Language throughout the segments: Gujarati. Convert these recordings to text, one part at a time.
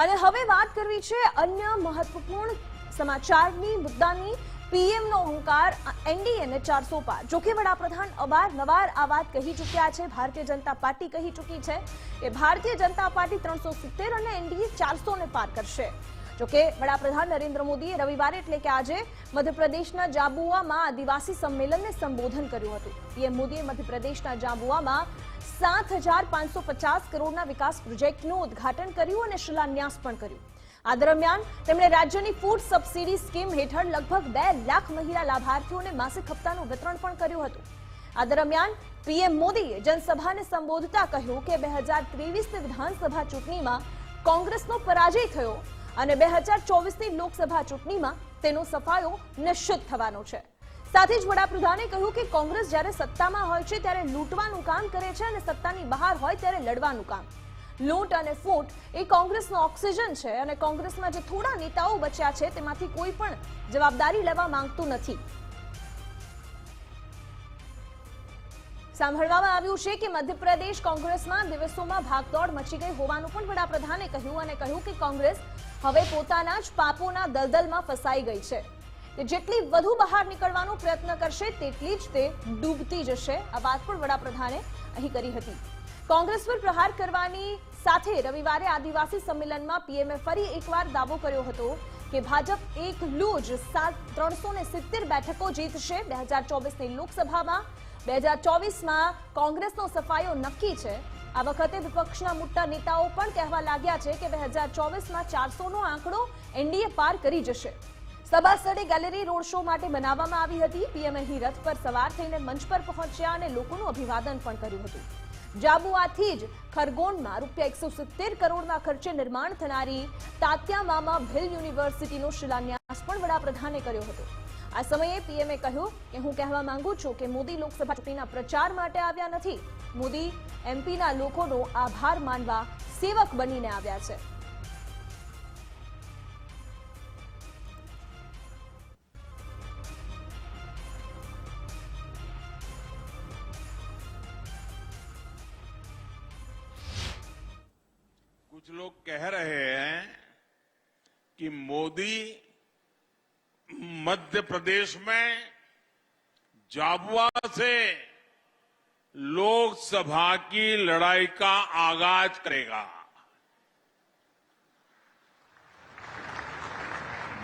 અને હવે વાત કરવી છે અન્ય મહત્વપૂર્ણ સમાચારની, મુદ્દાની. પીએમનો અહંકાર એનડીએને ચારસો પાર. જોકે વડાપ્રધાન અવારનવાર આ વાત કહી ચૂક્યા છે. ભારતીય જનતા પાર્ટી કહી ચૂકી છે કે ભારતીય જનતા પાર્ટી ત્રણસો સિત્તેર અને એનડીએ ચારસો ને પાર કરશે. જોકે વડાપ્રધાન નરેન્દ્ર મોદીએ રવિવારે એટલે કે આજે મધ્યપ્રદેશના જાબુઆમાં આદિવાસી સંમેલનને સંબોધન કર્યું હતું. પીએમ મોદીએ મધ્યપ્રદેશના જાબુઆમાં સાત હજાર પાંચસો પચાસ કરોડના વિકાસ પ્રોજેક્ટનું ઉદ્ઘાટન કર્યું અને શિલાન્યાસ પણ કર્યું. આ દરમિયાન તેમણે રાજ્યની ફૂડ સબસિડી સ્કીમ હેઠળ લગભગ બે લાખ મહિલા લાભાર્થીઓને માસિક હપ્તાનું વિતરણ પણ કર્યું હતું. આ દરમિયાન પીએમ મોદીએ જનસભાને સંબોધતા કહ્યું કે બે હજાર ત્રેવીસની વિધાનસભા ચૂંટણીમાં કોંગ્રેસનો પરાજય થયો અને બે હજાર ચોવીસની લોકસભા ચૂંટણીમાં તેનો સફાયો નિશ્ચિત થવાનો છે. સાથે જ વડાપ્રધાને કહ્યું કે કોંગ્રેસ જ્યારે સત્તામાં હોય છે, ત્યારે લૂંટવાનું કામ કરે છે અને સત્તાની બહાર હોય ત્યારે લડવાનું કામ. લૂંટ અને ફૂટ એ કોંગ્રેસનો ઓક્સિજન છે અને કોંગ્રેસમાં જે થોડા નેતાઓ બચ્યા છે, તેમાંથી કોઈ પણ જવાબદારી લેવા માંગતું નથી. સાંભળવામાં આવ્યું છે કે મધ્યપ્રદેશ કોંગ્રેસમાં દિવસોમાં ભાગદોડ મચી ગઈ હોવાનું પણ વડાપ્રધાને કહ્યું અને કહ્યું કે કોંગ્રેસ હવે પોતાના જ પાપોના દલદલમાં ફસાઈ ગઈ છે. તે જેટલી વધુ બહાર નીકળવાનો પ્રયત્ન કરશે, તેટલી જ તે ડૂબતી જશે. આ વાત પણ વડાપ્રધાને અહીં કરી હતી. કોંગ્રેસ પર પ્રહાર કરવાની સાથે રવિવારે આદિવાસી સંમેલનમાં પીએમએ ફરી એકવાર દાવો કર્યો હતો કે ભાજપ એકલું જ સાત, ત્રણસો સિત્તેર બેઠકો જીતશે. બે હજાર ચોવીસની લોકસભામાં, બે હજાર ચોવીસમાં કોંગ્રેસનો સફાયો નક્કી છે. આ વખતે વિપક્ષના મોટા નેતાઓ પણ કહેવા લાગ્યા છે કે બે હજાર ચોવીસમાં ચારસોનો આંકડો એનડીએ પાર કરી જશે. સભા સ્થળે ગેલેરી રોડ શો માટે બનાવવામાં આવી હતી. પીએમ અહીં રથ પર સવાર થઈને મંચ પર પહોંચ્યા અને લોકોનું અભિવાદન પણ કર્યું હતું. જાબુઆથી જ ખરગોનમાં રૂપિયા એકસો સિત્તેર કરોડના ખર્ચે નિર્માણ થનારી તાત્યામામાં ભીલ યુનિવર્સિટીનો શિલાન્યાસ પણ વડાપ્રધાને કર્યો હતો. આ સમયે પીએમએ કહ્યું કે હું કહેવા માંગુ છું કે મોદી લોકસભા ચૂંટણીના પ્રચાર માટે આવ્યા નથી. મોદી એમપીના લોકોનો આભાર માનવા સેવક બનીને આવ્યા છે. कुछ लोग कह रहे हैं कि मोदी मध्य प्रदेश में जाबुआ से लोकसभा की लड़ाई का आगाज़ करेगा।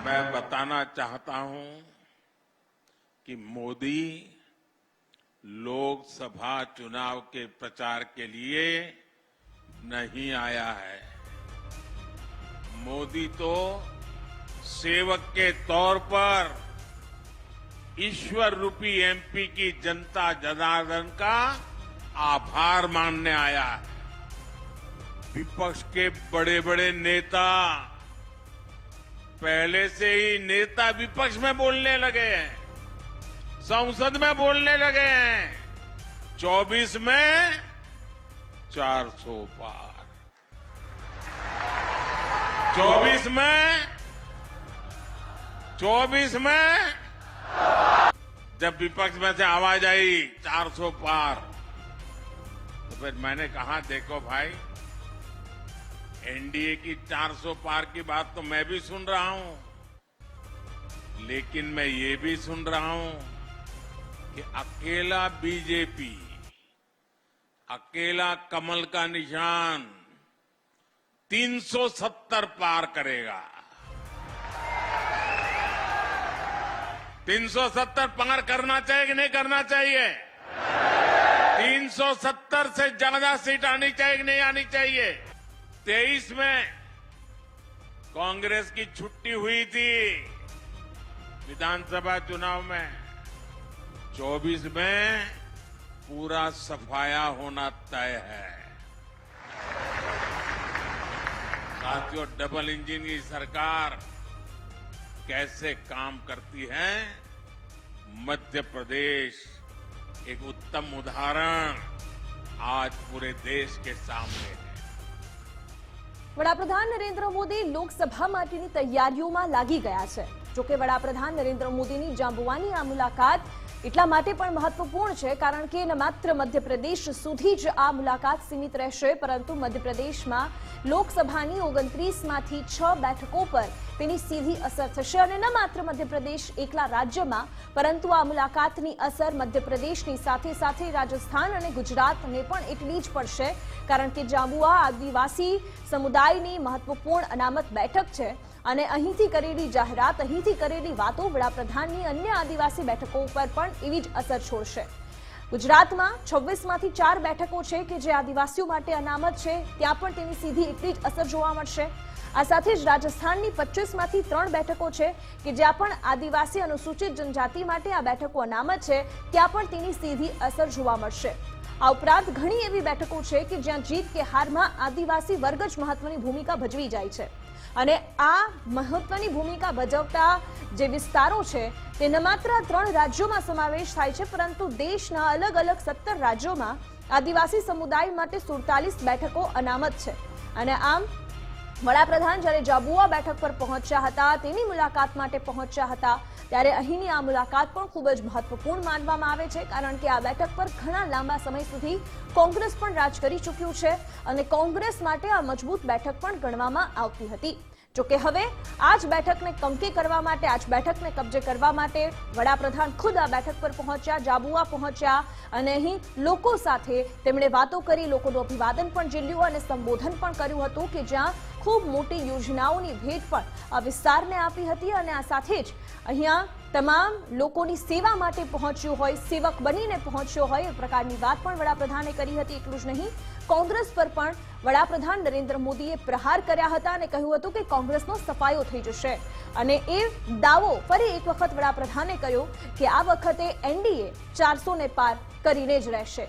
मैं बताना चाहता हूँ कि मोदी लोकसभा चुनाव के प्रचार के लिए नहीं आया है। मोदी तो सेवक के तौर पर ईश्वर रूपी एमपी की जनता जनार्दन का आभार मानने आया है। विपक्ष के बड़े बड़े नेता पहले से ही नेता विपक्ष में बोलने लगे हैं, संसद में बोलने लगे हैं। 24 में 400 पार। 24 में 24 में, जब विपक्ष में से आवाज़ आई 400 पार। तो फिर मैंने कहा, देखो भाई, एनडीए की 400 पार की बात तो मैं भी सुन रहा हूँ। लेकिन मैं ये भी सुन रहा हूँ कि अकेला बीजेपी अकेला कमल का निशान 370 पार करेगा। 370 पार करना चाहिए कि नहीं करना चाहिए? 370 से ज़्यादा सीट आनी चाहिए कि नहीं आनी चाहिए? 23 में कांग्रेस की छुट्टी हुई थी विधानसभा चुनाव में। 24 में पूरा सफाया होना तय है साथियों डबल इंजन की सरकार कैसे काम करती है मध्य प्रदेश एक उत्तम उदाहरण आज पूरे देश के सामने है વડાપ્રધાન નરેન્દ્ર મોદી લોકસભા માટેની તૈયારીઓમાં લાગી ગયા છે જોકે વડાપ્રધાન નરેન્દ્ર મોદીની જાંબુવાની આ મુલાકાત એટલા માટે પણ મહત્વપૂર્ણ છે, કારણ કે માત્ર મધ્યપ્રદેશ સુધી જ આ મુલાકાત સીમિત રહેશે, પરંતુ મધ્યપ્રદેશમાં લોકસભાની ઓગણત્રીસમાંથી છ બેઠકો પર તેની સીધી અસર થશે અને ન માત્ર મધ્યપ્રદેશ, એકલા રાજ્યમાં, પરંતુ આ મુલાકાતની અસર મધ્યપ્રદેશની સાથે સાથે રાજસ્થાન અને ગુજરાતને પણ એટલી જ પડશે, કારણ કે જાબુઆ આદિવાસી સમુદાયની મહત્વપૂર્ણ અનામત બેઠક છે. અને અહીંથી કરેલી જાહેરાત, અહીંથી કરેલી વાતો વડાપ્રધાનની અન્ય આદિવાસી બેઠકો ઉપર પણ એવી જ અસર છોડશે. ગુજરાતમાં છવ્વીસમાંથી ચાર બેઠકો છે કે જે આદિવાસીઓ માટે અનામત છે, ત્યાં પણ તેની સીધી એટલી જ અસર જોવા મળશે. આ સાથે જ રાજસ્થાનની પચીસમાંથી ત્રણ બેઠકો છે કે જ્યાં પણ આદિવાસી અનુસૂચિત જનજાતિ માટે આ બેઠકો અનામત છે, ત્યાં પણ તેની સીધી અસર જોવા મળશે. આ ઉપરાંત ઘણી એવી બેઠકો છે કે જ્યાં જીત કે હારમાં આદિવાસી વર્ગ જ મહત્વની ભૂમિકા ભજવી જાય છે. અને આ મહત્વની ભૂમિકા ભજવતા જે વિસ્તારો છે તે ન માત્ર ત્રણ રાજ્યોમાં સમાવેશ થાય છે, પરંતુ દેશના અલગ અલગ સત્તર રાજ્યોમાં આદિવાસી સમુદાય માટે સુડતાલીસ બેઠકો અનામત છે. અને આમ, વડાપ્રધાન જ્યારે જાબુઆ બેઠક પર પહોંચ્યા હતા, તેની મુલાકાત માટે પહોંચ્યા હતા, ત્યારે અહીંની આ મુલાકાત પણ ખૂબ જ મહત્વપૂર્ણ માનવામાં આવે છે, કારણ કે આ બેઠક પર ઘણા લાંબા સમય સુધી કોંગ્રેસ પણ રાજ કરી ચૂક્યું છે અને કોંગ્રેસ માટે આ મજબૂત બેઠક પણ ગણવામાં આવતી હતી. જોકે હવે આ જ બેઠકને કમકે કરવા માટે આ જ બેઠકને કબજે કરવા માટે વડાપ્રધાન ખુદ આ બેઠક પર પહોંચ્યા, જાબુઆ પહોંચ્યા અને અહીં લોકો સાથે તેમણે વાતો કરી, લોકોનું અભિવાદન પણ ઝીલ્યું અને સંબોધન પણ કર્યું હતું કે જ્યાં ખૂબ મોટી યોજનાઓની ભેટ પણ આ વિસ્તારને આપી હતી અને આ સાથે જ અહીંયા તમામ લોકોની સેવા માટે પહોંચ્યું હોય, સેવક બનીને પહોંચ્યો હોય એ પ્રકારની વાત પણ વડાપ્રધાને કરી હતી. એટલું જ નહીં, કોંગ્રેસ પર પણ વડાપ્રધાન નરેન્દ્ર મોદીએ પ્રહાર કર્યા હતા અને કહ્યું હતું કે કોંગ્રેસનો સફાયો થઈ જશે. અને એ દાવો ફરી એક વખત વડાપ્રધાને કર્યો કે આ વખતે એનડીએ ચારસોને પાર કરીને જ રહેશે.